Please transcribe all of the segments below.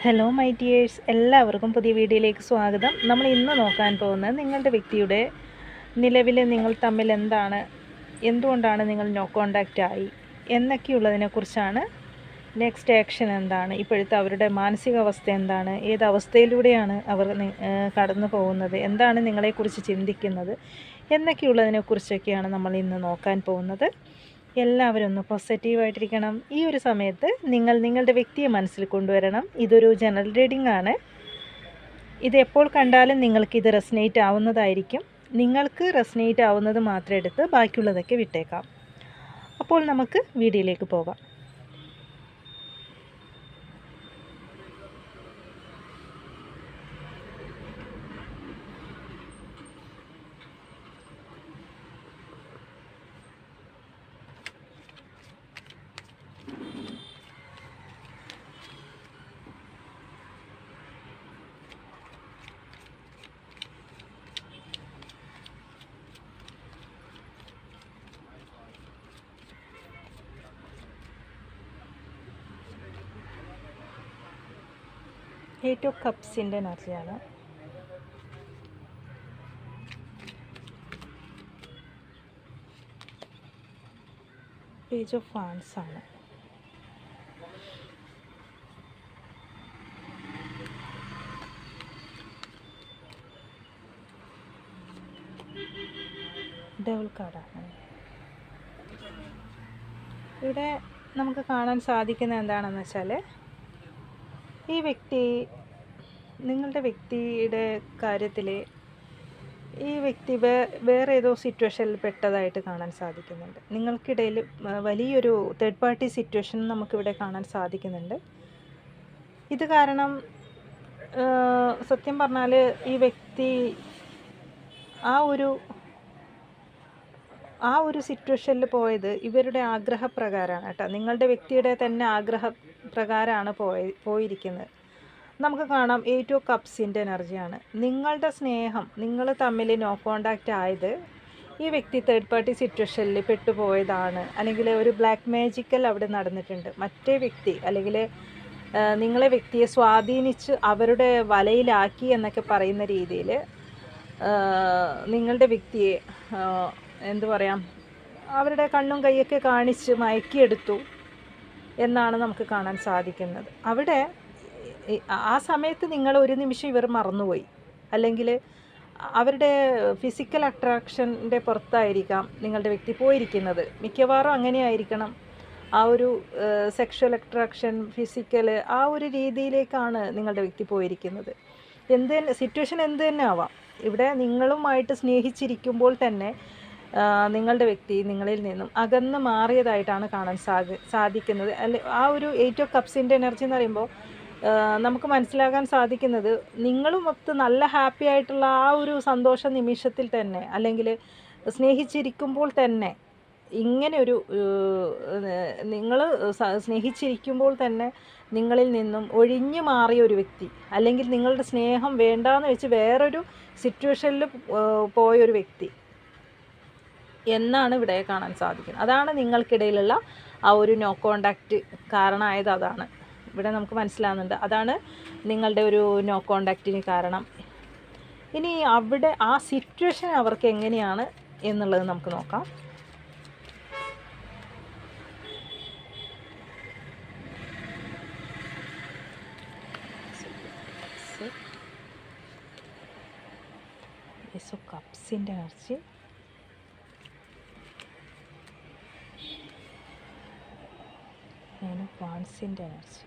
Hello my dears എല്ലാവർക്കും പുതിയ വീഡിയോയിലേക്ക് സ്വാഗതം. നമ്മൾ ഇന്ന് നോക്കാൻ പോകുന്നത് നിങ്ങളുടെ വ്യക്തിയുടെ നിലവിൽ നിങ്ങൾ തമ്മിൽ എന്താണ് എന്തുകൊണ്ടാണ് നിങ്ങൾ നോ കോണ്ടാക്റ്റ് ആയി എന്നൊക്കെയുള്ളതിനെക്കുറിച്ചാണ് നെക്സ്റ്റ് ആക്ഷൻ എന്താണ് ഇപ്പോഴത്തെ അവരുടെ മാനസികാവസ്ഥ എന്താണ് ഏത് അവസ്ഥയിലൂടെയാണ് അവർ കടന്നു പോകുന്നത് എന്താണ് നിങ്ങളെക്കുറിച്ച് ചിന്തിക്കുന്നത് എന്നൊക്കെയുള്ളതിനെക്കുറിച്ചൊക്കെയാണ് നമ്മൾ ഇന്ന് നോക്കാൻ പോകുന്നത്. എല്ലാവരും ഒന്ന് പോസിറ്റീവായിട്ടിരിക്കണം ഈ ഒരു സമയത്ത് നിങ്ങൾ നിങ്ങളുടെ വ്യക്തിയെ മനസ്സിൽ കൊണ്ടുവരണം. ഇതൊരു ജനറൽ റീഡിംഗ് ആണ്. ഇത് എപ്പോൾ കണ്ടാലും നിങ്ങൾക്ക് ഇത് റെസനേറ്റ് ആവുന്നതായിരിക്കും. നിങ്ങൾക്ക് റെസനേറ്റ് ആവുന്നത് മാത്രം എടുത്ത് ബാക്കിയുള്ളതൊക്കെ വിട്ടേക്കാം. അപ്പോൾ നമുക്ക് വീഡിയോയിലേക്ക് പോകാം. എയ്റ്റ് കപ്സിന്റെ എനർജിയാണ് പേജ് ഓഫ് ഫാൻസ് ആണ്. ഡബിൾ കാർഡാണ് ഇവിടെ നമുക്ക് കാണാൻ സാധിക്കുന്ന എന്താണെന്ന് വെച്ചാൽ ഈ വ്യക്തി നിങ്ങളുടെ വ്യക്തിയുടെ കാര്യത്തിൽ ഈ വ്യക്തി വേ വേറെ ഏതോ സിറ്റുവേഷനിൽ പെട്ടതായിട്ട് കാണാൻ സാധിക്കുന്നുണ്ട്. നിങ്ങൾക്കിടയിൽ വലിയൊരു തേർഡ് പാർട്ടി സിറ്റുവേഷൻ നമുക്കിവിടെ കാണാൻ സാധിക്കുന്നുണ്ട്. ഇത് കാരണം സത്യം പറഞ്ഞാൽ ഈ വ്യക്തി ആ ഒരു ആ ഒരു സിറ്റുവേഷനിൽ പോയത് ഇവരുടെ ആഗ്രഹപ്രകാരമാണ് കേട്ടോ. നിങ്ങളുടെ വ്യക്തിയുടെ തന്നെ ആഗ്രഹപ്രകാരമാണ് പോയി പോയിരിക്കുന്നത്. നമുക്ക് കാണാം എയ്റ്റ് ഓഫ് കപ്സിന്റെ എനർജിയാണ്. നിങ്ങളുടെ സ്നേഹം നിങ്ങൾ തമ്മിൽ നോ കോണ്ടാക്റ്റ് ആയത് ഈ വ്യക്തി തേർഡ് പാർട്ടി സിറ്റുവേഷനിൽ പെട്ടുപോയതാണ്. അല്ലെങ്കിൽ ഒരു ബ്ലാക്ക് മാജിക്കൽ അവിടെ നടന്നിട്ടുണ്ട്. മറ്റേ വ്യക്തി അല്ലെങ്കിൽ നിങ്ങളെ വ്യക്തിയെ സ്വാധീനിച്ച് അവരുടെ വലയിലാക്കി എന്നൊക്കെ പറയുന്ന രീതിയിൽ നിങ്ങളുടെ വ്യക്തിയെ എന്തു പറയാം അവരുടെ കണ്ണും കൈയൊക്കെ കാണിച്ച് മയക്കിയെടുത്തു എന്നാണ് നമുക്ക് കാണാൻ സാധിക്കുന്നത്. അവിടെ ആ സമയത്ത് നിങ്ങൾ ഒരു നിമിഷം ഇവർ മറന്നുപോയി. അല്ലെങ്കിൽ അവരുടെ ഫിസിക്കൽ അട്രാക്ഷന്റെ പുറത്തായിരിക്കാം നിങ്ങളുടെ വ്യക്തി പോയിരിക്കുന്നത്. മിക്കവാറും അങ്ങനെയായിരിക്കണം. ആ ഒരു സെക്ഷൽ അട്രാക്ഷൻ ഫിസിക്കൽ ആ ഒരു രീതിയിലേക്കാണ് നിങ്ങളുടെ വ്യക്തി പോയിരിക്കുന്നത്. എന്ത് സിറ്റുവേഷൻ എന്ത് തന്നെ ആവാം. ഇവിടെ നിങ്ങളുമായിട്ട് സ്നേഹിച്ചിരിക്കുമ്പോൾ തന്നെ നിങ്ങളുടെ വ്യക്തി നിങ്ങളിൽ നിന്നും അകന്ന് മാറിയതായിട്ടാണ് കാണാൻ സാധി സാധിക്കുന്നത്. അല്ലെ ആ ഒരു എയ്റ്റ് ഓഫ് കപ്സിന്റെ എനർജി എന്ന് പറയുമ്പോൾ നമുക്ക് മനസ്സിലാക്കാൻ സാധിക്കുന്നത് നിങ്ങളുമൊത്ത് നല്ല ഹാപ്പി ആയിട്ടുള്ള ആ ഒരു സന്തോഷ നിമിഷത്തിൽ തന്നെ അല്ലെങ്കിൽ സ്നേഹിച്ചിരിക്കുമ്പോൾ തന്നെ ഇങ്ങനെ ഒരു നിങ്ങൾ സ്നേഹിച്ചിരിക്കുമ്പോൾ തന്നെ നിങ്ങളിൽ നിന്നും ഒഴിഞ്ഞു മാറിയ ഒരു വ്യക്തി അല്ലെങ്കിൽ നിങ്ങളുടെ സ്നേഹം വേണ്ടാന്ന് വെച്ച് വേറൊരു സിറ്റുവേഷനിൽ പോയൊരു വ്യക്തി എന്നാണ് ഇവിടെ കാണാൻ സാധിക്കുന്നത്. അതാണ് നിങ്ങൾക്കിടയിലുള്ള ആ ഒരു നോ കോണ്ടാക്റ്റ് കാരണമായത്. അതാണ്. ഇവിടെ നമുക്ക് മനസ്സിലാകുന്നുണ്ട് അതാണ് നിങ്ങളുടെ ഒരു നോ കോണ്ടാക്റ്റിന് കാരണം. ഇനി അവിടെ ആ സിറ്റുവേഷൻ അവർക്ക് എങ്ങനെയാണ് എന്നുള്ളത് നമുക്ക് നോക്കാം. കപ്സിന്റെ ഞാൻ വാൺസിന്റെ എനർജി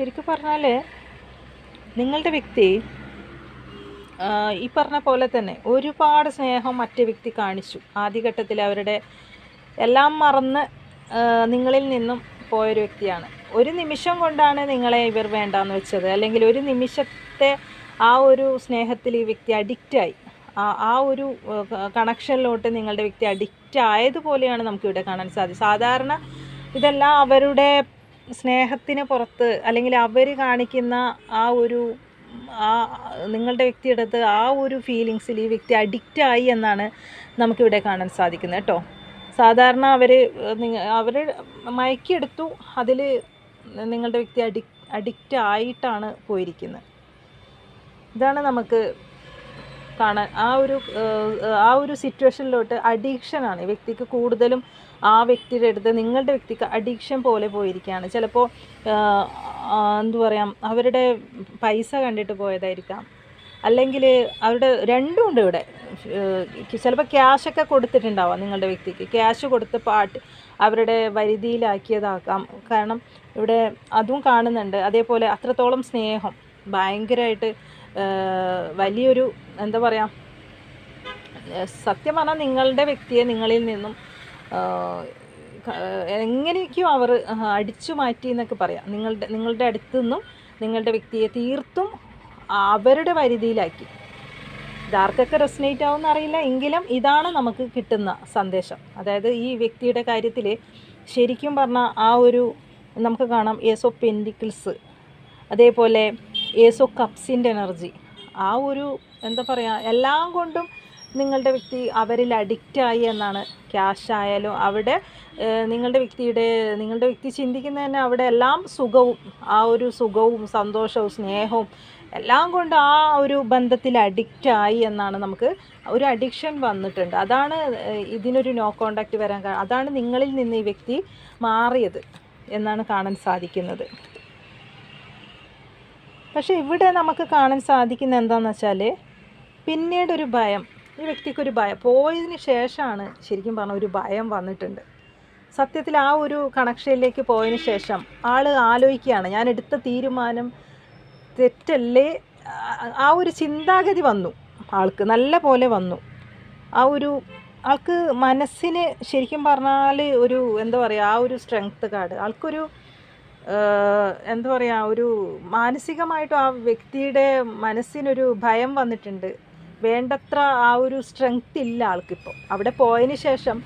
ശരിക്കും പറഞ്ഞാൽ നിങ്ങളുടെ വ്യക്തി ഈ പറഞ്ഞ പോലെ തന്നെ ഒരുപാട് സ്നേഹം മറ്റേ വ്യക്തി കാണിച്ചു. ആദ്യഘട്ടത്തിൽ അവരുടെ എല്ലാം മറന്ന് നിങ്ങളിൽ നിന്നും പോയൊരു വ്യക്തിയാണ്. ഒരു നിമിഷം കൊണ്ടാണ് നിങ്ങളെ ഇവർ വേണ്ടാന്ന് വെച്ചത്. അല്ലെങ്കിൽ ഒരു നിമിഷത്തെ ആ ഒരു സ്നേഹത്തിൽ ഈ വ്യക്തി അഡിക്റ്റായി ആ ആ ഒരു കണക്ഷനിലോട്ട് നിങ്ങളുടെ വ്യക്തി അഡിക്റ്റ് ആയതുപോലെയാണ് നമുക്കിവിടെ കാണാൻ സാധിക്കും സാധാരണ ഇതെല്ലാം അവരുടെ സ്നേഹത്തിന് പുറത്ത് അല്ലെങ്കിൽ അവർ കാണിക്കുന്ന ആ ഒരു ആ നിങ്ങളുടെ വ്യക്തിയുടെ അടുത്ത് ആ ഒരു ഫീലിങ്സിൽ ഈ വ്യക്തി അഡിക്റ്റ് ആയി എന്നാണ് നമുക്കിവിടെ കാണാൻ സാധിക്കുന്നത് കേട്ടോ. സാധാരണ അവർ അവർ മയക്കിയെടുത്തു അതിൽ നിങ്ങളുടെ വ്യക്തി അഡിക് അഡിക്റ്റ് ആയിട്ടാണ് പോയിരിക്കുന്നത്. ഇതാണ് നമുക്ക് കാണാൻ ആ ഒരു ആ ഒരു സിറ്റുവേഷനിലോട്ട് അഡിക്ഷനാണ് വ്യക്തിക്ക് കൂടുതലും ആ വ്യക്തിയുടെ അടുത്ത് നിങ്ങളുടെ വ്യക്തിക്ക് അഡിക്ഷൻ പോലെ പോയിരിക്കുകയാണ്. ചിലപ്പോൾ എന്തു പറയാം അവരുടെ പൈസ കണ്ടിട്ട് പോയതായിരിക്കാം. അല്ലെങ്കിൽ അവരുടെ രണ്ടും ഉണ്ട് ഇവിടെ. ചിലപ്പോൾ ക്യാഷൊക്കെ കൊടുത്തിട്ടുണ്ടാവാം നിങ്ങളുടെ വ്യക്തിക്ക്. ക്യാഷ് കൊടുത്ത് പാട്ട് അവരുടെ വരുതിയിലാക്കിയതാക്കാം. കാരണം ഇവിടെ അതും കാണുന്നുണ്ട്. അതേപോലെ അത്രത്തോളം സ്നേഹം. ഭയങ്കരമായിട്ട് വലിയൊരു എന്താ പറയുക സത്യം പറഞ്ഞാൽ നിങ്ങളുടെ വ്യക്തിയെ നിങ്ങളിൽ നിന്നും എങ്ങനെയൊക്കെയോ അവർ അടിച്ചു മാറ്റി എന്നൊക്കെ പറയാം. നിങ്ങളുടെ നിങ്ങളുടെ അടുത്തു നിന്നും നിങ്ങളുടെ വ്യക്തിയെ തീർത്തും അവരുടെ പരിധിയിലാക്കി. ഇതാർക്കൊക്കെ റെസിനേറ്റ് ആവും അറിയില്ല എങ്കിലും ഇതാണ് നമുക്ക് കിട്ടുന്ന സന്ദേശം. അതായത് ഈ വ്യക്തിയുടെ കാര്യത്തിൽ ശരിക്കും പറഞ്ഞാൽ ആ ഒരു നമുക്ക് കാണാം ഏസ് ഓഫ് പെൻഡിക്കിൾസ് അതേപോലെ ഏസ് കപ്സിന്റെ എനർജി. ആ ഒരു എന്താ പറയുക എല്ലാം കൊണ്ടും നിങ്ങളുടെ വ്യക്തി അവരിൽ അഡിക്റ്റായി എന്നാണ്. ക്യാഷ് ആയാലും അവിടെ നിങ്ങളുടെ വ്യക്തിയുടെ നിങ്ങളുടെ വ്യക്തി ചിന്തിക്കുന്ന തന്നെ അവിടെ എല്ലാം സുഖവും ആ ഒരു സുഖവും സന്തോഷവും സ്നേഹവും എല്ലാം കൊണ്ട് ആ ഒരു ബന്ധത്തിൽ അഡിക്റ്റായി എന്നാണ് നമുക്ക് ഒരു അഡിക്ഷൻ വന്നിട്ടുണ്ട്. അതാണ് ഇതിനൊരു നോ കോണ്ടാക്റ്റ് വരാൻ അതാണ് നിങ്ങളിൽ നിന്ന് ഈ വ്യക്തി മാറിയത് എന്നാണ് കാണാൻ സാധിക്കുന്നത്. പക്ഷേ ഇവിടെ നമുക്ക് കാണാൻ സാധിക്കുന്ന എന്താണെന്ന് വെച്ചാൽ പിന്നീട് ഒരു ഭയം. ഈ വ്യക്തിക്കൊരു ഭയം. പോയതിന് ശേഷമാണ് ശരിക്കും പറഞ്ഞ ഒരു ഭയം വന്നിട്ടുണ്ട്. സത്യത്തിൽ ആ ഒരു കണക്ഷനിലേക്ക് പോയതിന് ശേഷം ആൾ ആലോചിക്കുകയാണ്. ഞാൻ എടുത്ത തീരുമാനം തെറ്റല്ലേ? ആ- ഒരു ചിന്താഗതി വന്നു. ആൾക്ക് നല്ല പോലെ വന്നു. ആ ഒരു ആൾക്ക് മനസ്സിന് ശരിക്കും പറഞ്ഞാൽ ഒരു എന്താ പറയുക ആ ഒരു സ്ട്രെങ്ത്ത് കാർഡ്. ആൾക്കൊരു എന്താ പറയുക ഒരു മാനസികമായിട്ടും ആ വ്യക്തിയുടെ മനസ്സിനൊരു ഭയം വന്നിട്ടുണ്ട്. വേണ്ടത്ര ആ ഒരു സ്ട്രെങ്ത് ഇല്ല ആൾക്കിപ്പോൾ അവിടെ പോയതിന് ശേഷം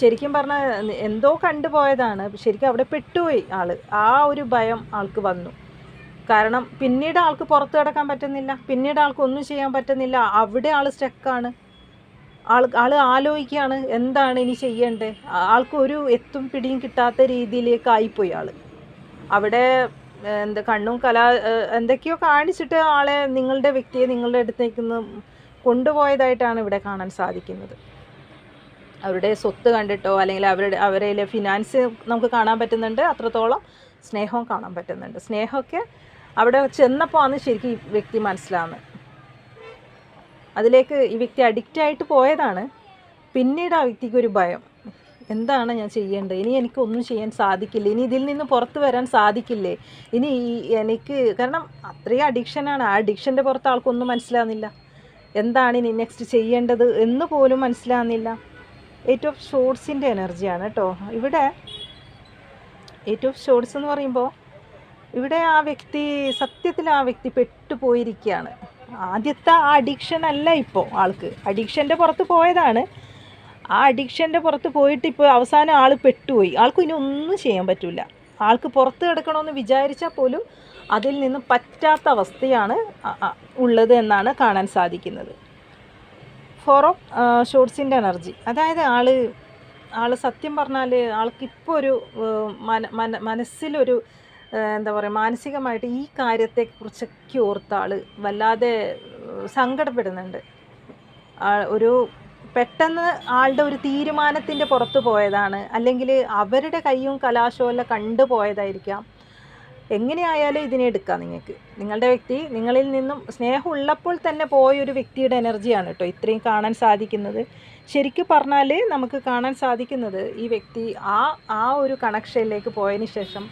ശരിക്കും പറഞ്ഞാൽ എന്തോ കണ്ടുപോയതാണ് ശരിക്കും അവിടെ പെട്ടുപോയി ആൾ ആ ഒരു ഭയം ആൾക്ക് വന്നു. കാരണം പിന്നീട് ആൾക്ക് പുറത്ത് കിടക്കാൻ പറ്റുന്നില്ല. പിന്നീട് ആൾക്ക് ഒന്നും ചെയ്യാൻ പറ്റുന്നില്ല. അവിടെ ആൾ സ്റ്റക്കാണ് ആൾ ആൾ ആലോചിക്കുകയാണ് എന്താണ് ഇനി ചെയ്യേണ്ടത്? ആൾക്ക് ഒരു എത്തും പിടിയും കിട്ടാത്ത രീതിയിലേക്ക് ആയിപ്പോയി ആൾ അവിടെ എന്ത് കണ്ണും കല എന്തൊക്കെയോ കാണിച്ചിട്ട് ആളെ നിങ്ങളുടെ വ്യക്തിയെ നിങ്ങളുടെ അടുത്തേക്ക് നിന്ന് കൊണ്ടുപോയതായിട്ടാണ് ഇവിടെ കാണാൻ സാധിക്കുന്നത്. അവരുടെ സ്വത്ത് കണ്ടിട്ടോ അല്ലെങ്കിൽ അവരുടെ അവരെ ഫിനാൻസ് നമുക്ക് കാണാൻ പറ്റുന്നുണ്ട്. അത്രത്തോളം സ്നേഹവും കാണാൻ പറ്റുന്നുണ്ട്. സ്നേഹമൊക്കെ അവിടെ ചെന്നപ്പോൾ ആണ് ശരിക്കും ഈ വ്യക്തി മനസ്സിലാവുന്നത്. അതിലേക്ക് ഈ വ്യക്തി അഡിക്റ്റായിട്ട് പോയതാണ്. പിന്നീട് ആ വ്യക്തിക്ക് ഒരു ഭയം. എന്താണ് ഞാൻ ചെയ്യേണ്ടത്? ഇനി എനിക്ക് ഒന്നും ചെയ്യാൻ സാധിക്കില്ല. ഇനി ഇതിൽ നിന്ന് പുറത്തു വരാൻ സാധിക്കില്ലേ? ഇനി എനിക്ക് കാരണം അത്രയും അഡിക്ഷനാണ് ആ അഡിക്ഷന്റെ പുറത്ത് ആൾക്കൊന്നും മനസ്സിലാകുന്നില്ല എന്താണ് ഇനി നെക്സ്റ്റ് ചെയ്യേണ്ടത് എന്ന് പോലും മനസ്സിലാകുന്നില്ല എയ്റ്റ് ഓഫ് ഷോർട്സിന്റെ എനർജിയാണ് കേട്ടോ. ഇവിടെ എയ്റ്റ് ഓഫ് ഷോർട്സ് എന്ന് പറയുമ്പോൾ ഇവിടെ ആ വ്യക്തി സത്യത്തിൽ ആ വ്യക്തി പെട്ടുപോയിരിക്കുകയാണ്. ആദ്യത്തെ ആ അഡിക്ഷൻ അല്ല ഇപ്പോൾ ആൾക്ക്. അഡിക്ഷന്റെ പുറത്ത് പോയതാണ്. ആ അഡിക്ഷന്റെ പുറത്ത് പോയിട്ട് ഇപ്പോൾ അവസാനം ആൾ പെട്ടുപോയി. ആൾക്ക് ഇനി ഒന്നും ചെയ്യാൻ പറ്റില്ല ആൾക്ക് പുറത്ത് കിടക്കണമെന്ന് വിചാരിച്ചാൽ പോലും അതിൽ നിന്ന് പറ്റാത്ത അവസ്ഥയാണ് ഉള്ളത് എന്നാണ് കാണാൻ സാധിക്കുന്നത്. ഫോർ ഓഫ് ഷോർട്സിന്റെ എനർജി. അതായത് ആൾ ആൾ സത്യം പറഞ്ഞാൽ ആൾക്കിപ്പോൾ ഒരു മന മനസ്സിലൊരു എന്താ പറയുക മാനസികമായിട്ട് ഈ കാര്യത്തെക്കുറിച്ചൊക്കെ ഓർത്ത ആൾ വല്ലാതെ സങ്കടപ്പെടുന്നുണ്ട്. ഒരു പെട്ടെന്ന് ആളുടെ ഒരു തീരുമാനത്തിന്റെ പുറത്ത് പോയതാണ്. അല്ലെങ്കിൽ അവരുടെ കയ്യും കലാശവും എല്ലാം കണ്ടു പോയതായിരിക്കാം. എങ്ങനെയായാലും ഇതിനെ എടുക്കാം നിങ്ങൾക്ക്. നിങ്ങളുടെ വ്യക്തി നിങ്ങളിൽ നിന്നും സ്നേഹം ഉള്ളപ്പോൾ തന്നെ പോയ ഒരു വ്യക്തിയുടെ എനർജിയാണ് കേട്ടോ ഇത്രയും കാണാൻ സാധിക്കുന്നത്. ശരിക്കും പറഞ്ഞാൽ നമുക്ക് കാണാൻ സാധിക്കുന്നത് ഈ വ്യക്തി ആ ആ ഒരു കണക്ഷനിലേക്ക് പോയതിന് ശേഷം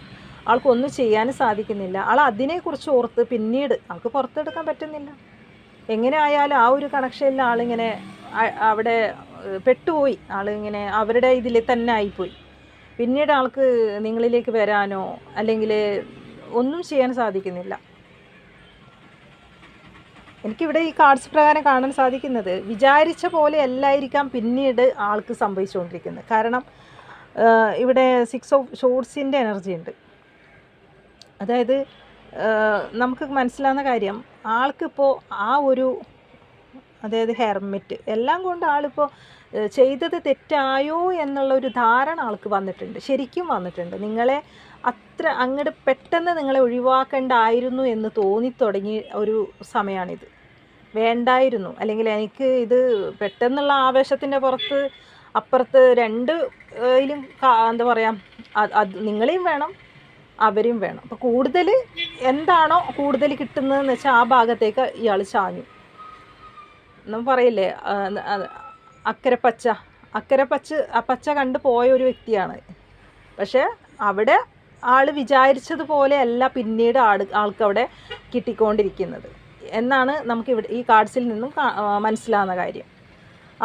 ആൾക്കൊന്നും ചെയ്യാൻ സാധിക്കുന്നില്ല. ആൾ അതിനെക്കുറിച്ച് ഓർത്ത് പിന്നീട് ആൾക്ക് പുറത്തെടുക്കാൻ പറ്റുന്നില്ല. എങ്ങനെ ആയാലും ആ ഒരു കണക്ഷനിൽ ആളിങ്ങനെ അവിടെ പെട്ടുപോയി. ആളിങ്ങനെ അവരുടെ ഇതിൽ തന്നെ ആയിപ്പോയി. പിന്നീട് ആൾക്ക് നിങ്ങളിലേക്ക് വരാനോ അല്ലെങ്കിൽ ഒന്നും ചെയ്യാൻ സാധിക്കുന്നില്ല. എനിക്കിവിടെ ഈ കാർഡ്സ് പ്രകാരം കാണാൻ സാധിക്കുന്നത് വിചാരിച്ച പോലെ അല്ലായിരിക്കാം പിന്നീട് ആൾക്ക് സംഭവിച്ചുകൊണ്ടിരിക്കുന്നത്. കാരണം ഇവിടെ സിക്സ് ഓഫ് ഷോർട്സിന്റെ എനർജി ഉണ്ട്. അതായത് നമുക്ക് മനസ്സിലാവുന്ന കാര്യം ആൾക്കിപ്പോൾ ആ ഒരു അതായത് ഹെർമിറ്റ്. എല്ലാം കൊണ്ട് ആളിപ്പോൾ ചെയ്തത് തെറ്റായോ എന്നുള്ള ഒരു ധാരണ ആൾക്ക് വന്നിട്ടുണ്ട്. ശരിക്കും വന്നിട്ടുണ്ട്. നിങ്ങളെ അത്ര അങ്ങോട്ട് പെട്ടെന്ന് നിങ്ങളെ ഒഴിവാക്കേണ്ടായിരുന്നു എന്ന് തോന്നിത്തുടങ്ങിയ ഒരു സമയമാണിത് വേണ്ടായിരുന്നു. അല്ലെങ്കിൽ എനിക്ക് ഇത് പെട്ടെന്നുള്ള ആവേശത്തിന്റെ പുറത്ത് അപ്പുറത്ത് രണ്ട് ഇതിലും എന്താ പറയുക നിങ്ങളെയും വേണം അവരും വേണം. അപ്പോൾ കൂടുതൽ എന്താണോ കൂടുതൽ കിട്ടുന്നതെന്ന് വെച്ചാൽ ആ ഭാഗത്തേക്ക് ഇയാൾ ചാഞ്ഞു. നമ്മൾ പറയില്ലേ? അക്കര പച്ച. അക്കരെ പച്ച പച്ച കണ്ട് പോയ ഒരു വ്യക്തിയാണ്. പക്ഷേ അവിടെ ആൾ വിചാരിച്ചതുപോലെ അല്ല പിന്നീട് ആൾ ആൾക്കവിടെ കിട്ടിക്കൊണ്ടിരിക്കുന്നത്. എന്നാണ് നമുക്ക് ഇവിടെ ഈ കാർഡ്സിൽ നിന്നും മനസ്സിലാവുന്ന കാര്യം.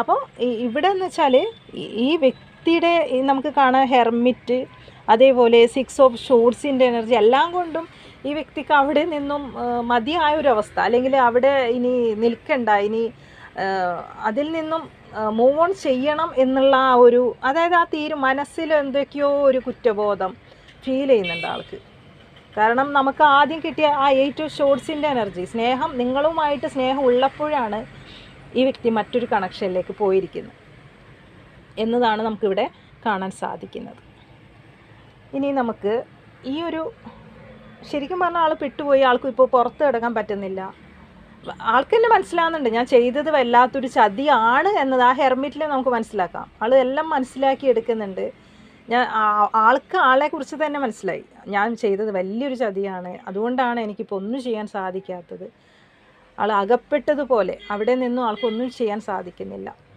അപ്പോൾ ഇവിടെ എന്ന് വെച്ചാൽ ഈ വ്യക്തിയുടെ നമുക്ക് കാണാൻ ഹെർമിറ്റ് അതേപോലെ സിക്സ് ഓഫ് ഷോർട്സിന്റെ എനർജി എല്ലാം കൊണ്ടും ഈ വ്യക്തിക്ക് അവിടെ നിന്നും മതിയായ ഒരു അവസ്ഥ അല്ലെങ്കിൽ അവിടെ ഇനി നിൽക്കണ്ട ഇനി അതിൽ നിന്നും മൂവ് ഓൺ ചെയ്യണം എന്നുള്ള ആ ഒരു അതായത് ആ തീരു മനസ്സിൽ എന്തൊക്കെയോ ഒരു കുറ്റബോധം ഫീൽ ചെയ്യുന്നുണ്ട് ആൾക്ക്. കാരണം നമുക്ക് ആദ്യം കിട്ടിയ ആ എയ്റ്റ് ഓഫ് ഷോർട്സിന്റെ എനർജി സ്നേഹം നിങ്ങളുമായിട്ട് സ്നേഹം ഉള്ളപ്പോഴാണ് ഈ വ്യക്തി മറ്റൊരു കണക്ഷനിലേക്ക് പോയിരിക്കുന്നത്. എന്നതാണ് നമുക്കിവിടെ കാണാൻ സാധിക്കുന്നത്. ഇനി നമുക്ക് ഈ ഒരു ശരിക്കും പറഞ്ഞാൽ ആൾ പെട്ടുപോയി ആൾക്ക് ഇപ്പോൾ പുറത്ത് കിടക്കാൻ പറ്റുന്നില്ല. ആൾക്ക് തന്നെ മനസ്സിലാവുന്നുണ്ട്. ഞാൻ ചെയ്തത് വല്ലാത്തൊരു ചതിയാണ് എന്നത് ആ ഹെർമിറ്റിൽ നമുക്ക് മനസ്സിലാക്കാം. ആൾ എല്ലാം മനസ്സിലാക്കി എടുക്കുന്നുണ്ട്. ഞാൻ ആൾക്ക് ആളെ കുറിച്ച് തന്നെ മനസ്സിലായി. ഞാൻ ചെയ്തത് വലിയൊരു ചതിയാണ്. അതുകൊണ്ടാണ് എനിക്കിപ്പോൾ ഒന്നും ചെയ്യാൻ സാധിക്കാത്തത്. ആൾ അകപ്പെട്ടതുപോലെ അവിടെ നിന്നും ആൾക്കൊന്നും ചെയ്യാൻ സാധിക്കുന്നില്ല.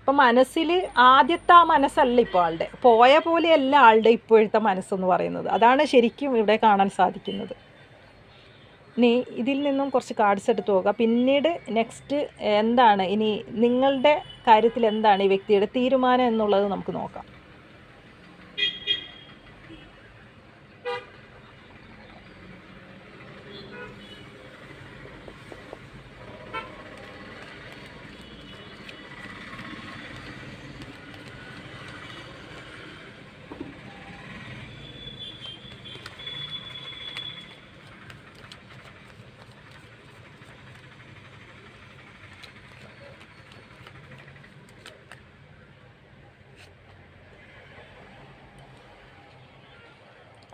അപ്പം മനസ്സിൽ ആദ്യത്തെ ആ മനസ്സല്ല ഇപ്പോൾ ആളുടെ. പോയ പോലെയല്ല ആളുടെ ഇപ്പോഴത്തെ മനസ്സെന്ന് പറയുന്നത്. അതാണ് ശരിക്കും ഇവിടെ കാണാൻ സാധിക്കുന്നത്. നീ ഇതിൽ നിന്നും കുറച്ച് കാർഡ്സ് എടുത്ത് പോകുക പിന്നീട് നെക്സ്റ്റ് എന്താണ്? ഇനി നിങ്ങളുടെ കാര്യത്തിൽ എന്താണ് ഈ വ്യക്തിയുടെ തീരുമാനം എന്നുള്ളത് നമുക്ക് നോക്കാം.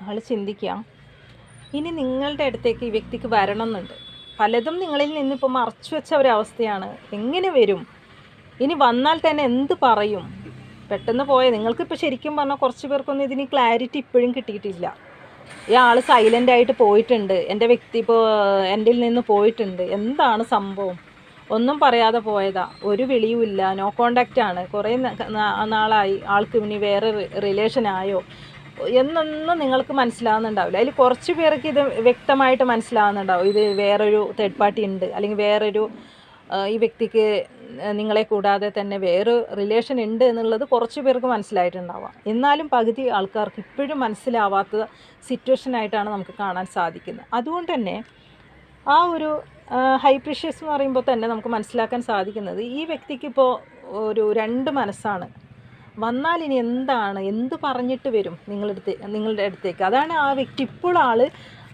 ആൾ ചിന്തിക്കുക. ഇനി നിങ്ങളുടെ അടുത്തേക്ക് ഈ വ്യക്തിക്ക് വരണം എന്നുണ്ട് പലതും നിങ്ങളിൽ നിന്നിപ്പോൾ മറച്ചു വെച്ച ഒരവസ്ഥയാണ് എങ്ങനെ വരും? ഇനി വന്നാൽ തന്നെ എന്ത് പറയും? പെട്ടെന്ന് പോയ നിങ്ങൾക്കിപ്പോൾ ശരിക്കും പറഞ്ഞാൽ കുറച്ച് പേർക്കൊന്നും ഇതിന് ക്ലാരിറ്റി ഇപ്പോഴും കിട്ടിയിട്ടില്ല. ഈ ആൾ സൈലന്റ് ആയിട്ട് പോയിട്ടുണ്ട്. എന്റെ വ്യക്തി ഇപ്പോൾ എന്റെ നിന്ന് പോയിട്ടുണ്ട്. എന്താണ് സംഭവം? ഒന്നും പറയാതെ പോയതാ. ഒരു വിളിയുമില്ല നോ കോണ്ടാക്റ്റ് ആണ്. കുറേ നാളായി. ആൾക്ക് ഇനി വേറെ റിലേഷൻ ആയോ? എന്നൊന്നും നിങ്ങൾക്ക് മനസ്സിലാവുന്നുണ്ടാവില്ല. അതിൽ കുറച്ച് പേർക്ക് ഇത് വ്യക്തമായിട്ട് മനസ്സിലാവുന്നുണ്ടാവും. ഇത് വേറൊരു തേർഡ് പാർട്ടി ഉണ്ട്. അല്ലെങ്കിൽ വേറൊരു ഈ വ്യക്തിക്ക് നിങ്ങളെ കൂടാതെ തന്നെ വേറെ റിലേഷൻ ഉണ്ട് എന്നുള്ളത് കുറച്ച് പേർക്ക് മനസ്സിലായിട്ടുണ്ടാവാം. എന്നാലും പകുതി ആൾക്കാർക്ക് ഇപ്പോഴും മനസ്സിലാവാത്ത സിറ്റുവേഷൻ ആയിട്ടാണ് നമുക്ക് കാണാൻ സാധിക്കുന്നത്. അതുകൊണ്ട് തന്നെ ആ ഒരു ഹൈ പ്രഷ്യസ് എന്ന് പറയുമ്പോൾ തന്നെ നമുക്ക് മനസ്സിലാക്കാൻ സാധിക്കുന്നത് ഈ വ്യക്തിക്കിപ്പോൾ ഒരു രണ്ട് മനസ്സാണ്. വന്നാൽ ഇനി എന്താണ്? എന്ത് പറഞ്ഞിട്ട് വരും നിങ്ങളടുത്ത് നിങ്ങളുടെ അടുത്തേക്ക്? അതാണ് ആ വ്യക്തി ഇപ്പോൾ ആൾ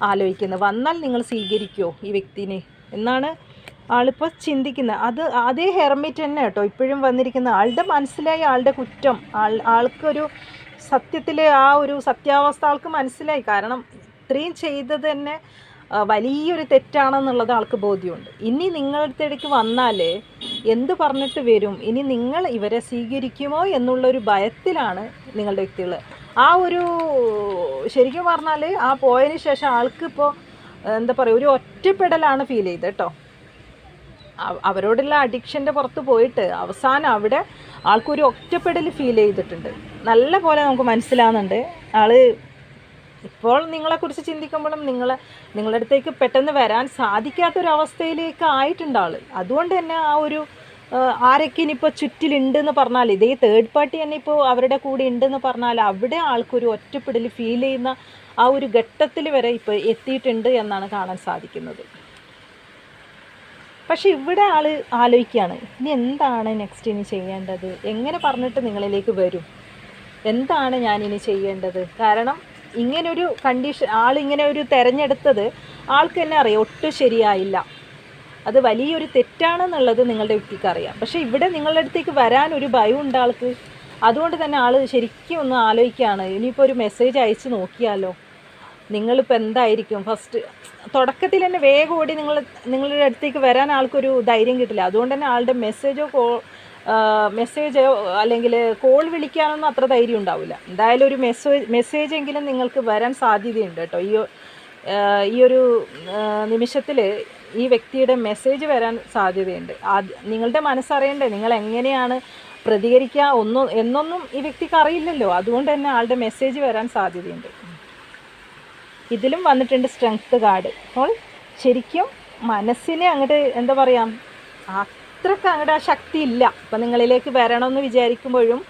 ആലോചിക്കുന്നത്. വന്നാൽ നിങ്ങൾ സ്വീകരിക്കുമോ ഈ വ്യക്തിനെ? എന്നാണ് ആളിപ്പോൾ ചിന്തിക്കുന്നത്. അത് അതേ ഹെർമിറ്റ് തന്നെ കേട്ടോ. ഇപ്പോഴും വന്നിരിക്കുന്ന ആളുടെ മനസ്സിലായി ആളുടെ കുറ്റം. ആൾ ആൾക്കൊരു സത്യത്തിലെ ആ ഒരു സത്യാവസ്ഥ ആൾക്ക് മനസ്സിലായി. കാരണം ഇത്രയും ചെയ്തത് തന്നെ വലിയൊരു തെറ്റാണെന്നുള്ളത് ആൾക്ക് ബോധ്യമുണ്ട്. ഇനി നിങ്ങളുടെ ഇടയ്ക്ക് വന്നാൽ എന്ത് പറഞ്ഞിട്ട് വരും? ഇനി നിങ്ങൾ ഇവരെ സ്വീകരിക്കുമോ എന്നുള്ളൊരു ഭയത്തിലാണ് നിങ്ങളുടെ വ്യക്തികൾ ആ ഒരു ശരിക്കും പറഞ്ഞാൽ ആ പോയതിന് ശേഷം ആൾക്ക് ഇപ്പോൾ എന്താ പറയുക ഒരു ഒറ്റപ്പെടലാണ് ഫീൽ ചെയ്തത് കേട്ടോ. അവ- അവരോടുള്ള അഡിക്ഷന്റെ പുറത്ത് പോയിട്ട് അവസാനം അവിടെ ആൾക്കൊരു ഒറ്റപ്പെടൽ ഫീൽ ചെയ്തിട്ടുണ്ട്. നല്ല പോലെ നമുക്ക് മനസ്സിലാവുന്നുണ്ട്. ആൾ ഇപ്പോൾ നിങ്ങളെ കുറിച്ച് ചിന്തിക്കുമ്പോഴും നിങ്ങൾ നിങ്ങളുടെ അടുത്തേക്ക് പെട്ടെന്ന് വരാൻ സാധിക്കാത്തൊരവസ്ഥയിലേക്ക് ആയിട്ടുണ്ട് ആൾ. അതുകൊണ്ട് തന്നെ ആ ഒരു ആരൊക്കെ ഇനിയിപ്പോൾ ചുറ്റിലുണ്ടെന്ന് പറഞ്ഞാൽ ഇതേ തേർഡ് പാർട്ടി തന്നെ ഇപ്പോൾ അവരുടെ കൂടെ ഉണ്ടെന്ന് പറഞ്ഞാൽ അവിടെ ആൾക്കൊരു ഒറ്റപ്പെടൽ ഫീൽ ചെയ്യുന്ന ആ ഒരു ഘട്ടത്തിൽ വരെ ഇപ്പോൾ എത്തിയിട്ടുണ്ട് എന്നാണ് കാണാൻ സാധിക്കുന്നത്. പക്ഷെ ഇവിടെ ആൾ ആലോചിക്കുകയാണ് ഇനി എന്താണ് നെക്സ്റ്റ് ഇനി ചെയ്യേണ്ടത്? എങ്ങനെ പറഞ്ഞിട്ട് നിങ്ങളിലേക്ക് വരും? എന്താണ് ഞാനിനി ചെയ്യേണ്ടത്? കാരണം ഇങ്ങനൊരു കണ്ടീഷൻ ആളിങ്ങനെ ഒരു തിരഞ്ഞെടുത്തത് ആൾക്ക് തന്നെ അറിയാം ഒട്ടും ശരിയായില്ല. അത് വലിയൊരു തെറ്റാണെന്നുള്ളത് നിങ്ങളുടെ വ്യക്തിക്ക് അറിയാം. പക്ഷേ ഇവിടെ നിങ്ങളുടെ അടുത്തേക്ക് വരാൻ ഒരു ഭയം ഉണ്ട് ആൾക്ക്. അതുകൊണ്ട് തന്നെ ആൾ ശരിക്കും ഒന്ന് ആലോചിക്കുകയാണ്. ഇനിയിപ്പോൾ ഒരു മെസ്സേജ് അയച്ച് നോക്കിയാലോ? നിങ്ങളിപ്പോൾ എന്തായിരിക്കും? ഫസ്റ്റ് തുടക്കത്തിൽ തന്നെ വേഗം ഓടി നിങ്ങൾ നിങ്ങളുടെ അടുത്തേക്ക് വരാൻ ആൾക്കൊരു ധൈര്യം കിട്ടില്ല. അതുകൊണ്ട് തന്നെ ആളുടെ മെസ്സേജോ കോ മെസ്സേജോ അല്ലെങ്കിൽ കോൾ വിളിക്കാനൊന്നും അത്ര ധൈര്യം ഉണ്ടാവില്ല. എന്തായാലും ഒരു മെസ്സേജ് മെസ്സേജ് എങ്കിലും നിങ്ങൾക്ക് വരാൻ സാധ്യതയുണ്ട് കേട്ടോ. ഈ ഈ ഒരു നിമിഷത്തിൽ ഈ വ്യക്തിയുടെ മെസ്സേജ് വരാൻ സാധ്യതയുണ്ട്. ആദ്യ നിങ്ങളുടെ മനസ്സറിയണ്ടേ നിങ്ങൾ എങ്ങനെയാണ് പ്രതികരിക്കുക ഒന്നും എന്നൊന്നും ഈ വ്യക്തിക്ക് അറിയില്ലല്ലോ. അതുകൊണ്ട് തന്നെ ആളുടെ മെസ്സേജ് വരാൻ സാധ്യതയുണ്ട്. ഇതിലും വന്നിട്ടുണ്ട് സ്ട്രെങ്ത് കാർഡ് അപ്പോൾ ശരിക്കും മനസ്സിനെ അങ്ങോട്ട് എന്താ പറയുക അത്രയ്ക്ക് അങ്ങോട്ട് ആ ശക്തി ഇല്ല അപ്പം നിങ്ങളിലേക്ക് വരണമെന്ന് വിചാരിക്കുമ്പോഴും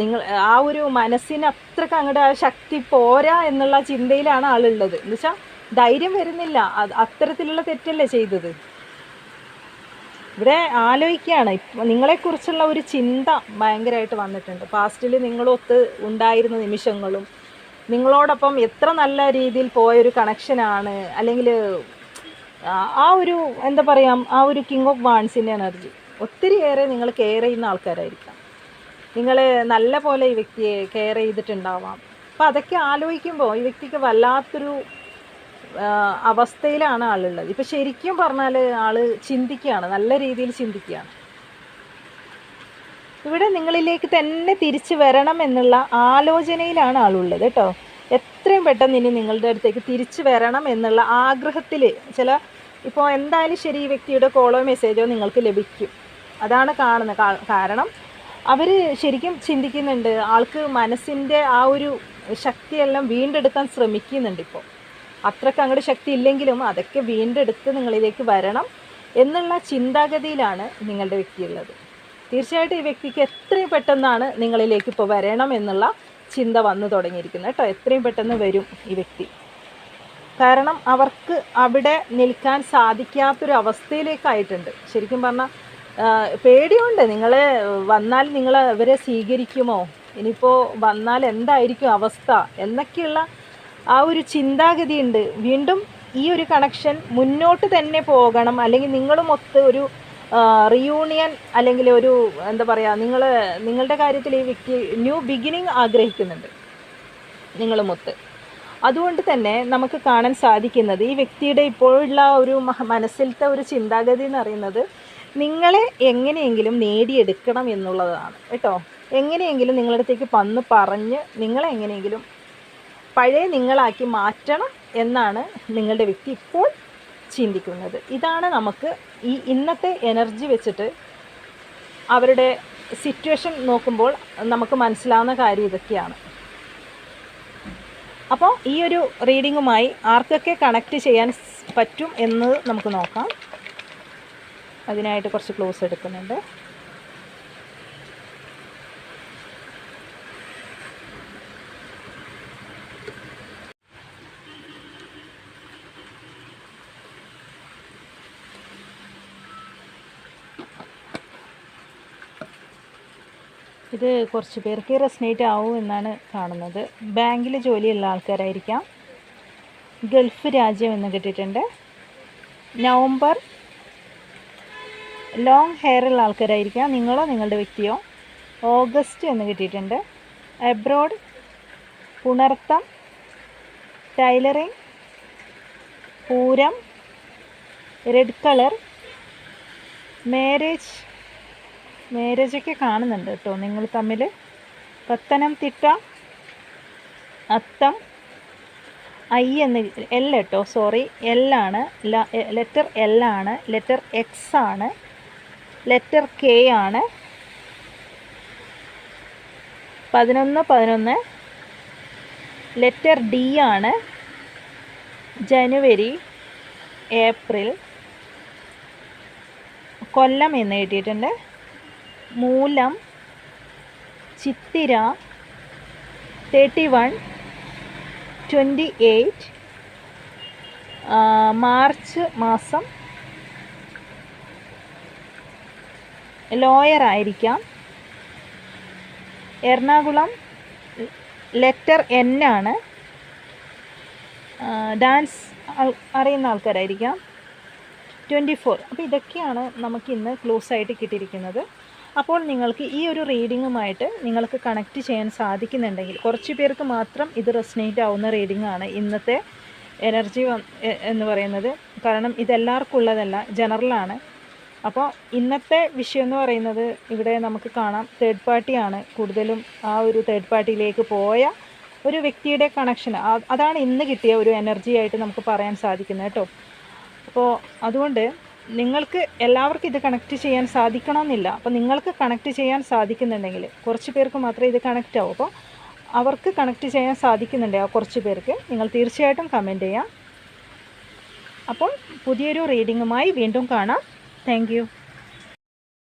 നിങ്ങൾ ആ ഒരു മനസ്സിന് അത്രയ്ക്ക് അങ്ങോട്ട് ആ ശക്തി പോരാ എന്നുള്ള ചിന്തയിലാണ് ആളുള്ളത്. എന്ന് വെച്ചാൽ ധൈര്യം വരുന്നില്ല. അത് അത്തരത്തിലുള്ള തെറ്റല്ലേ ചെയ്തത്? ഇവിടെ ആലോചിക്കുകയാണ്. ഇപ്പം നിങ്ങളെക്കുറിച്ചുള്ള ഒരു ചിന്ത ഭയങ്കരമായിട്ട് വന്നിട്ടുണ്ട്. പാസ്റ്റിൽ നിങ്ങളൊത്ത് ഉണ്ടായിരുന്ന നിമിഷങ്ങളും നിങ്ങളോടൊപ്പം എത്ര നല്ല രീതിയിൽ പോയൊരു കണക്ഷനാണ് അല്ലെങ്കിൽ ആ ഒരു എന്താ പറയുക ആ ഒരു കിങ് ഓഫ് വാൺസിന്റെ എനർജി ഒത്തിരി ഏറെ നിങ്ങൾ കെയർ ചെയ്യുന്ന ആൾക്കാരായിരിക്കാം. നിങ്ങൾ നല്ല പോലെ ഈ വ്യക്തിയെ കെയർ ചെയ്തിട്ടുണ്ടാവാം. അപ്പോൾ അതൊക്കെ ആലോചിക്കുമ്പോൾ ഈ വ്യക്തിക്ക് വല്ലാത്തൊരു അവസ്ഥയിലാണ് ആളുള്ളത്. ഇപ്പം ശരിക്കും പറഞ്ഞാൽ ആൾ ചിന്തിക്കുകയാണ് നല്ല രീതിയിൽ ചിന്തിക്കുകയാണ്. ഇവിടെ നിങ്ങളിലേക്ക് തന്നെ തിരിച്ചു വരണം എന്നുള്ള ആലോചനയിലാണ് ആളുള്ളത് കേട്ടോ. എത്രയും പെട്ടെന്ന് ഇനി നിങ്ങളുടെ അടുത്തേക്ക് തിരിച്ചു വരണം എന്നുള്ള ആഗ്രഹത്തിൽ ചില ഇപ്പോൾ എന്തായാലും ശരി ഈ വ്യക്തിയുടെ കോളോ മെസ്സേജോ നിങ്ങൾക്ക് ലഭിക്കും. അതാണ് കാണുന്നത്. കാരണം അവർ ശരിക്കും ചിന്തിക്കുന്നുണ്ട്. ആൾക്ക് മനസ്സിന്റെ ആ ഒരു ശക്തിയെല്ലാം വീണ്ടെടുക്കാൻ ശ്രമിക്കുന്നുണ്ട് ഇപ്പോൾ. അത്രയ്ക്ക് അങ്ങോട്ട് ശക്തി ഇല്ലെങ്കിലും അതൊക്കെ വീണ്ടെടുത്ത് നിങ്ങളിലേക്ക് വരണം എന്നുള്ള ചിന്താഗതിയിലാണ് നിങ്ങളുടെ വ്യക്തിയുള്ളത് തീർച്ചയായിട്ടും ഈ വ്യക്തിക്ക് എത്രയും പെട്ടെന്നാണ് നിങ്ങളിലേക്ക് ഇപ്പോൾ വരണം എന്നുള്ള ചിന്ത വന്നു തുടങ്ങിയിരിക്കുന്നത് കേട്ടോ. എത്രയും പെട്ടെന്ന് വരും ഈ വ്യക്തി. കാരണം അവർക്ക് അവിടെ നിൽക്കാൻ സാധിക്കാത്തൊരു അവസ്ഥയിലേക്കായിട്ടുണ്ട് ശരിക്കും പറഞ്ഞാൽ പേടിയുണ്ട്. നിങ്ങൾ വന്നാൽ നിങ്ങൾ ഇവരെ സ്വീകരിക്കുമോ? ഇനിയിപ്പോൾ വന്നാൽ എന്തായിരിക്കും അവസ്ഥ? എന്നൊക്കെയുള്ള ആ ഒരു ചിന്താഗതി ഉണ്ട് വീണ്ടും ഈ ഒരു കണക്ഷൻ മുന്നോട്ട് തന്നെ പോകണം. അല്ലെങ്കിൽ നിങ്ങളും ഒത്ത് ഒരു റിയൂണിയൻ അല്ലെങ്കിൽ ഒരു എന്താ പറയുക നിങ്ങൾ നിങ്ങളുടെ കാര്യത്തിൽ ഈ വ്യക്തി ന്യൂ ബിഗിനിങ് ആഗ്രഹിക്കുന്നുണ്ട്. നിങ്ങളുമൊത്ത് അതുകൊണ്ട് തന്നെ നമുക്ക് കാണാൻ സാധിക്കുന്നത് ഈ വ്യക്തിയുടെ ഇപ്പോഴുള്ള ഒരു മനസ്സിലത്തെ ഒരു ചിന്താഗതി എന്ന് പറയുന്നത് നിങ്ങളെ എങ്ങനെയെങ്കിലും നേടിയെടുക്കണം എന്നുള്ളതാണ്. കേട്ടോ? എങ്ങനെയെങ്കിലും നിങ്ങളടുത്തേക്ക് വന്ന് പറഞ്ഞ് നിങ്ങളെ എങ്ങനെയെങ്കിലും പഴയ നിങ്ങളാക്കി മാറ്റണം എന്നാണ് നിങ്ങളുടെ വ്യക്തി ഇപ്പോൾ ചിന്തിക്കുന്നത്. ഇതാണ് നമുക്ക് ഈ ഇന്നത്തെ എനർജി വെച്ചിട്ട് അവരുടെ സിറ്റുവേഷൻ നോക്കുമ്പോൾ നമുക്ക് മനസ്സിലാവുന്ന കാര്യം ഇതൊക്കെയാണ്. അപ്പോൾ ഈ ഒരു റീഡിങ്ങുമായി ആർക്കൊക്കെ കണക്റ്റ് ചെയ്യാൻ പറ്റും എന്ന് നമുക്ക് നോക്കാം. അതിനായിട്ട് കുറച്ച് ക്ലോസ് എടുക്കുന്നുണ്ട്. ഇത് കുറച്ച് പേർക്ക് റെസ്നേറ്റ് ആവും എന്നാണ് കാണുന്നത്. ബാങ്കിൽ ജോലിയുള്ള ആൾക്കാരായിരിക്കാം. ഗൾഫ് രാജ്യം എന്ന് കിട്ടിയിട്ടുണ്ട് നവംബർ ലോങ് ഹെയർ ഉള്ള ആൾക്കാരായിരിക്കാം. നിങ്ങളോ നിങ്ങളുടെ വ്യക്തിയോ? ഓഗസ്റ്റ് എന്ന് കിട്ടിയിട്ടുണ്ട് abroad Punartham tailoring Pooram red colour marriage മാരേജൊക്കെ കാണുന്നുണ്ട് കേട്ടോ. നിങ്ങൾ തമ്മിൽ പത്തനംതിട്ട അത്തം ഐ എന്ന് എൽ കേട്ടോ. സോറി എല്ലാണ് ലെറ്റർ എൽ ആണ്. ലെറ്റർ എക്സ് ആണ്. ലെറ്റർ കെ ആണ്. പതിനൊന്ന് പതിനൊന്ന്. ലെറ്റർ ഡി ആണ്. ജനുവരി ഏപ്രിൽ കൊല്ലം എന്ന് എഴുതിയിട്ടുണ്ട്. Moolam Chithira thirty one twenty eight March മാസം ലോയർ ആയിരിക്കാം. എറണാകുളം ലെറ്റർ എൻ ആണ്. ഡാൻസ് അറിയുന്ന ആൾക്കാരായിരിക്കാം. Twenty four. അപ്പോൾ ഇതൊക്കെയാണ് നമുക്കിന്ന് ക്ലോസ് ആയിട്ട് കിട്ടിയിരിക്കുന്നത്. അപ്പോൾ നിങ്ങൾക്ക് ഈ ഒരു റീഡിങ്ങുമായിട്ട് നിങ്ങൾക്ക് കണക്റ്റ് ചെയ്യാൻ സാധിക്കുന്നുണ്ടെങ്കിൽ കുറച്ച് പേർക്ക് മാത്രം ഇത് റെസ്നേറ്റ് ആവുന്ന റീഡിംഗ് ആണ് ഇന്നത്തെ എനർജി എന്ന് പറയുന്നത്. കാരണം ഇതെല്ലാവർക്കും ഉള്ളതല്ല ജനറലാണ് അപ്പോൾ ഇന്നത്തെ വിഷയം എന്ന് പറയുന്നത് ഇവിടെ നമുക്ക് കാണാം. തേർഡ് പാർട്ടിയാണ് കൂടുതലും ആ ഒരു തേർഡ് പാർട്ടിയിലേക്ക് പോയ ഒരു വ്യക്തിയുടെ കണക്ഷൻ അതാണ് ഇന്ന് കിട്ടിയ ഒരു എനർജി ആയിട്ട് നമുക്ക് പറയാൻ സാധിക്കുന്നത് കേട്ടോ. അപ്പോൾ അതുകൊണ്ട് നിങ്ങൾക്ക് എല്ലാവർക്കും ഇത് കണക്ട് ചെയ്യാൻ സാധിക്കണമെന്നില്ല. അപ്പോൾ നിങ്ങൾക്ക് കണക്ട് ചെയ്യാൻ സാധിക്കുന്നുണ്ടെങ്കിൽ കുറച്ച് പേർക്ക് മാത്രമേ ഇത് കണക്റ്റ് ആവും. അപ്പോൾ അവർക്ക് കണക്ട് ചെയ്യാൻ സാധിക്കുന്നുണ്ട് ആ കുറച്ച് പേർക്ക്. നിങ്ങൾ തീർച്ചയായിട്ടും കമന്റ് ചെയ്യാം. അപ്പോൾ പുതിയൊരു റീഡിങ്ങുമായി വീണ്ടും കാണാം. താങ്ക്